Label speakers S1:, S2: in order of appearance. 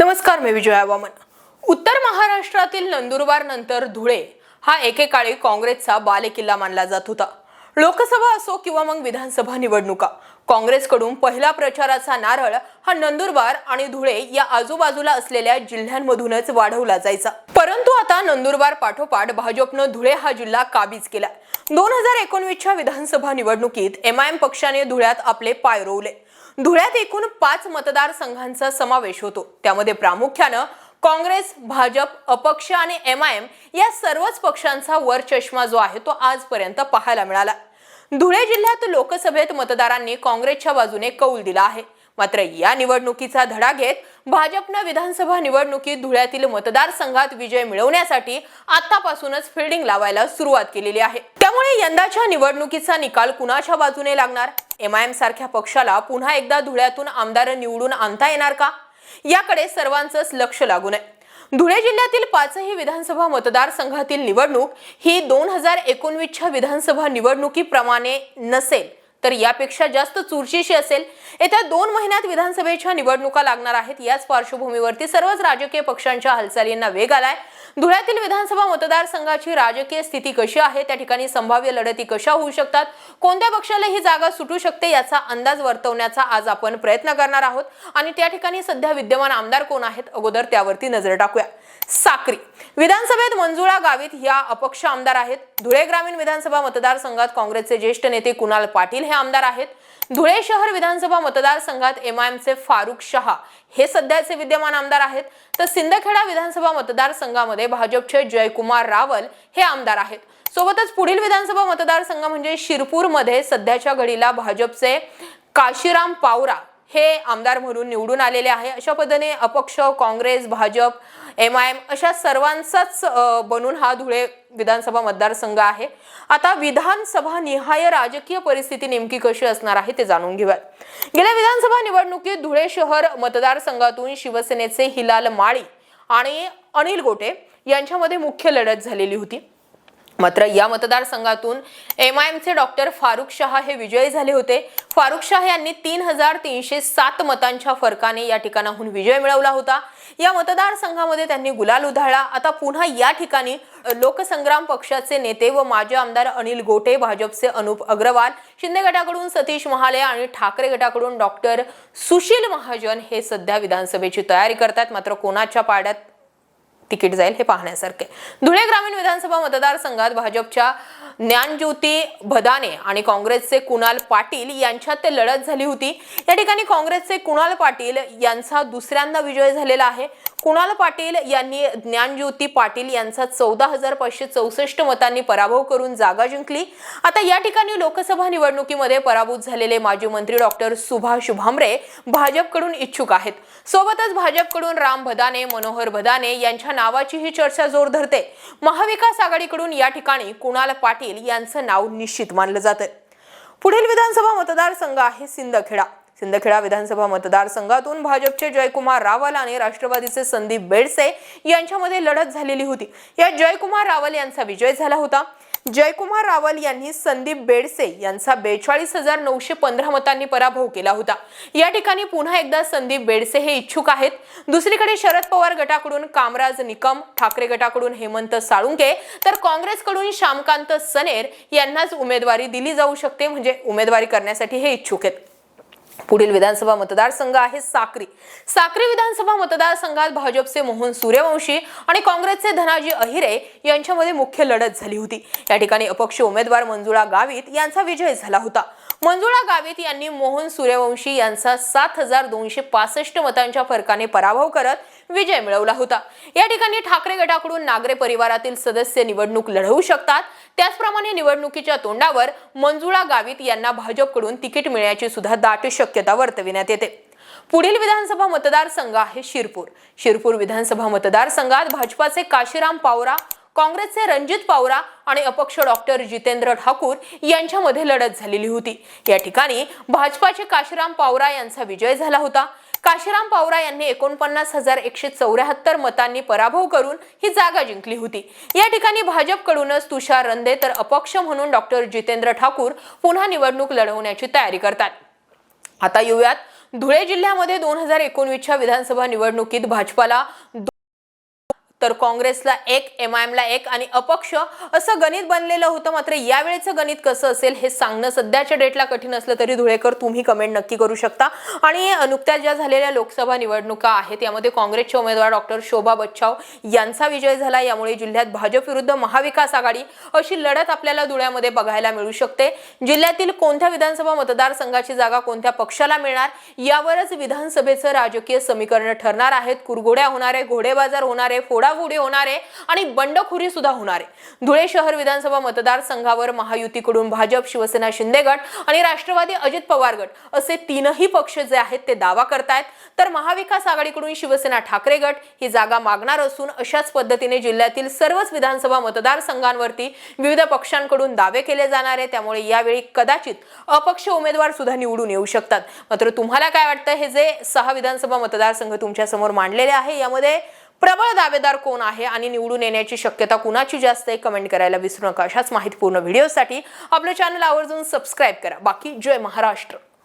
S1: नमस्कार मी विजया वामन. उत्तर महाराष्ट्रातील नंदुरबार नंतर धुळे हा एकेकाळी काँग्रेसचा बालेकिल्ला मानला जात होता. लोकसभा असो किंवा मग विधानसभा निवडणुका काँग्रेसकडून पहिला प्रचाराचा नारळ हा नंदुरबार आणि धुळे या आजूबाजूला असलेल्या जिल्ह्यांमधूनच वाढवला जायचा. परंतु आता नंदुरबार पाठोपाठ भाजपनं धुळे हा जिल्हा काबीज केला. दोन हजार एकोणवीसच्या विधानसभा निवडणुकीत एम आय एम पक्षाने धुळ्यात आपले पाय रोवले. धुळ्यात एकूण पाच मतदारसंघांचा समावेश होतो. त्यामध्ये प्रामुख्यानं काँग्रेस भाजप अपक्ष आणि एम आय एम या सर्वच पक्षांचा वर चष्मा जो आहे तो आजपर्यंत पाहायला मिळाला. धुळे जिल्ह्यात लोकसभेत मतदारांनी काँग्रेसच्या बाजूने कौल दिला आहे. मात्र या निवडणुकीचा धडा घेत भाजपनं विधानसभा निवडणुकीत धुळ्यातील मतदारसंघात विजय मिळवण्यासाठी आतापासूनच फिल्डिंग लावायला सुरुवात केलेली आहे. त्यामुळे यंदाच्या निवडणुकीचा निकाल कुणाच्या बाजूने लागणार? एम आय एम सारख्या पक्षाला पुन्हा एकदा धुळ्यातून आमदार निवडून आणता येणार का? याकडे सर्वांचंच लक्ष लागू नये धुळे जिल्ह्यातील पाचही विधानसभा मतदारसंघातील निवडणूक ही दोन हजार एकोणवीसच्या विधानसभा निवडणुकीप्रमाणे नसेल. तर यापेक्षा जास्त चुरशीशी असेल येत्या दोन महिन्यात विधानसभेच्या निवडणुका लागणार आहेत. याच पार्श्वभूमीवरती सर्वच राजकीय पक्षांच्या हालचालींना वेग आलाय. धुळ्यातील विधानसभा मतदारसंघाची राजकीय स्थिती कशी आहे? त्या ठिकाणी संभाव्य लढती कशा होऊ शकतात? कोणत्या पक्षाला ही जागा सुटू शकते? याचा अंदाज वर्तवण्याचा आज आपण प्रयत्न करणार आहोत. आणि त्या ठिकाणी सध्या विद्यमान आमदार कोण आहेत? अगोदर त्यावरती नजर टाकूया. साक्री. विधानसभेत मंजुळा गावित या अपक्ष आमदार आहेत. धुळे ग्रामीण विधानसभा मतदारसंघात काँग्रेसचे ज्येष्ठ नेते कुणाल पाटील हे आमदार आहेत. धुळे शहर विधानसभा मतदारसंघात एमआयएमचे फारुख शहा हे सध्याचे विद्यमान आमदार आहेत. तर सिंदखेडा विधानसभा मतदारसंघामध्ये भाजपचे जयकुमार रावल हे आमदार आहेत. सोबतच पुढील विधानसभा मतदारसंघ म्हणजे शिरपूरमध्ये सध्याच्या घडीला भाजपचे काशीराम पावरा हे आमदार म्हणून निवडून आलेले आहे. अशा पद्धतीने अपक्ष Congress Bhajap M I M अशा सर्वांचाच बनून हा धुळे विधानसभा मतदारसंघ आहे. आता विधानसभा निहाय राजकीय परिस्थिती नेमकी कशी असणार आहे ते जाणून घेऊयात. गेल्या विधानसभा निवडणुकीत धुळे शहर मतदारसंघातून शिवसेनेचे हिलाल माळी आणि अनिल गोटे यांच्यामध्ये मुख्य लढत झालेली होती. मात्र या मतदारसंघातून एम आय एमचे डॉक्टर फारुख शहा हे विजयी झाले होते. फारुख शाह यांनी तीन हजार तीनशे सात मतांच्या फरकाने या ठिकाणाहून विजय मिळवला होता. या मतदारसंघामध्ये त्यांनी गुलाल उधळला. आता पुन्हा या ठिकाणी लोकसंग्राम पक्षाचे नेते व माजी आमदार अनिल गोटे भाजपचे अनुप अग्रवाल शिंदे गटाकडून सतीश महाले आणि ठाकरे गटाकडून डॉक्टर सुशील महाजन हे सध्या विधानसभेची तयारी करतात मात्र कोणाच्या पाड्यात तिकीट जाईल हे पाहण्यासारखे. धुळे ग्रामीण विधानसभा मतदारसंघात भाजपच्या ज्ञानज्योती भदाने आणि काँग्रेसचे कुणाल पाटील यांच्यात ते लढत झाली होती. या ठिकाणी काँग्रेसचे कुणाल पाटील यांचा दुसऱ्यांदा विजय झालेला आहे. कुणाल पाटील यांनी ज्ञानज्योती पाटील यांचा चौदा हजार पाचशे चौसष्ट मतांनी पराभव करून जागा जिंकली. आता या ठिकाणी लोकसभा निवडणुकीमध्ये पराभूत झालेले माजी मंत्री डॉक्टर सुभाष भामरे भाजपकडून इच्छुक आहेत. सोबतच भाजपकडून राम भदाने मनोहर भदाने यांच्या नावाची ही चर्चा जोर धरते. महाविकास आघाडीकडून या ठिकाणी कुणाल पाटील यांचं नाव निश्चित मानलं जातं पुढील विधानसभा मतदारसंघ आहे सिंदखेडा. सिंदखेडा विधानसभा मतदारसंघातून भाजपचे जयकुमार रावल आणि राष्ट्रवादीचे संदीप बेडसे यांच्यामध्ये लढत झालेली होती. या जयकुमार रावल यांचा विजय झाला होता. जयकुमार रावल यांनी संदीप बेडसे यांचा बेचाळीस हजार नऊशे पंधरा मतांनी पराभव केला होता. या ठिकाणी पुन्हा एकदा संदीप बेडसे हे इच्छुक आहेत. दुसरीकडे शरद पवार गटाकडून कामराज निकम ठाकरे गटाकडून हेमंत साळुंके तर काँग्रेसकडून श्यामकांत सनेर यांनाच उमेदवारी दिली जाऊ शकते म्हणजे उमेदवारी करण्यासाठी हे इच्छुक आहेत. पुढील विधानसभा मतदारसंघ आहे साक्री. साक्री विधानसभा मतदारसंघात भाजपचे मोहन सूर्यवंशी आणि काँग्रेसचे धनाजी अहिरे यांच्यामध्ये मुख्य लढत झाली होती. या ठिकाणी अपक्ष उमेदवार मंजुळा गावित यांचा विजय झाला होता. मंजुळा गावित यांनी मोहन सूर्यवंशी यांचा सात हजार दोनशे पासष्ट मतांच्या फरकाने पराभव करत विजय मिळवला होता. या ठिकाणी ठाकरे गटाकडून नागरे परिवारातील सदस्य निवडणूक लढवू शकतात. त्याचप्रमाणे निवडणुकीच्या तोंडावर मंजुळा गावित यांना भाजपकडून तिकीट मिळण्याची सुद्धा दाट शक्यता वर्तविण्यात येते. पुढील विधानसभा मतदारसंघ आहे शिरपूर. शिरपूर विधानसभा मतदारसंघात भाजपाचे काशीराम पावरा काँग्रेसचे रणजित पावरा आणि अपक्ष डॉक्टर जितेंद्र ठाकूर यांच्यामध्ये लढत झालेली होती. या ठिकाणी भाजपाचे काशीराम पावरा यांचा विजय झाला होता. काशीराम पावरा यांनी एकोणपन्नास हजार एकशे चौऱ्याहत्तर मतांनी पराभव करून ही जागा जिंकली होती. या ठिकाणी भाजपकडूनच तुषार रंदे तर अपक्ष म्हणून डॉक्टर जितेंद्र ठाकूर पुन्हा निवडणूक लढवण्याची तयारी करतात. आता येऊयात. धुळे जिल्ह्यामध्ये दोन हजार एकोणवीसच्या विधानसभा निवडणुकीत भाजपाला तर काँग्रेसला एक एम आय एमला एक आणि अपक्ष असं गणित बनलेलं होतं. मात्र यावेळेचं गणित कसं असेल हे सांगणं सध्याच्या डेटला कठीण असलं तरी धुळेकर तुम्ही कमेंट नक्की करू शकता. आणि नुकत्याच ज्या झालेल्या लोकसभा निवडणुका आहेत यामध्ये काँग्रेसचे उमेदवार डॉक्टर शोभा बच्चाव यांचा विजय झाला. यामुळे जिल्ह्यात भाजप विरुद्ध महाविकास आघाडी अशी लढत आपल्याला धुळ्यामध्ये बघायला मिळू शकते. जिल्ह्यातील कोणत्या विधानसभा मतदारसंघाची जागा कोणत्या पक्षाला मिळणार यावरच विधानसभेचं राजकीय समीकरण ठरणार आहेत. कुरघोड्या होणारे घोडेबाजार होणारे फोडा फोडाफोडी होणारे आणि बंडखोरी सुद्धा होणारे धुळे शहर विधानसभा मतदारसंघावर महायुतीकडून भाजप शिवसेना शिंदे गट आणि राष्ट्रवादी अजित पवार गट असे तीनही पक्ष जे आहेत ते दावा करतायत. तर महाविकास आघाडीकडून शिवसेना ठाकरे गट ही जागा मागणार असून अशाच पद्धतीने जिल्ह्यातील सर्वच विधानसभा मतदारसंघांवरती विविध पक्षांकडून दावे केले जाणार आहे त्यामुळे यावेळी कदाचित अपक्ष उमेदवार सुद्धा निवडून येऊ शकतात. मात्र तुम्हाला काय वाटतं? हे जे सहा विधानसभा मतदारसंघ तुमच्यासमोर मांडलेले आहे यामध्ये प्रबळ दावेदार कोण आहे आणि निवडून येण्याची शक्यता कुणाची जास्त आहे कमेंट करायला विसरू नका. अशाच माहितीपूर्ण व्हिडिओसाठी आपलं चॅनल आवर्जून सबस्क्राईब करा. बाकी जय महाराष्ट्र.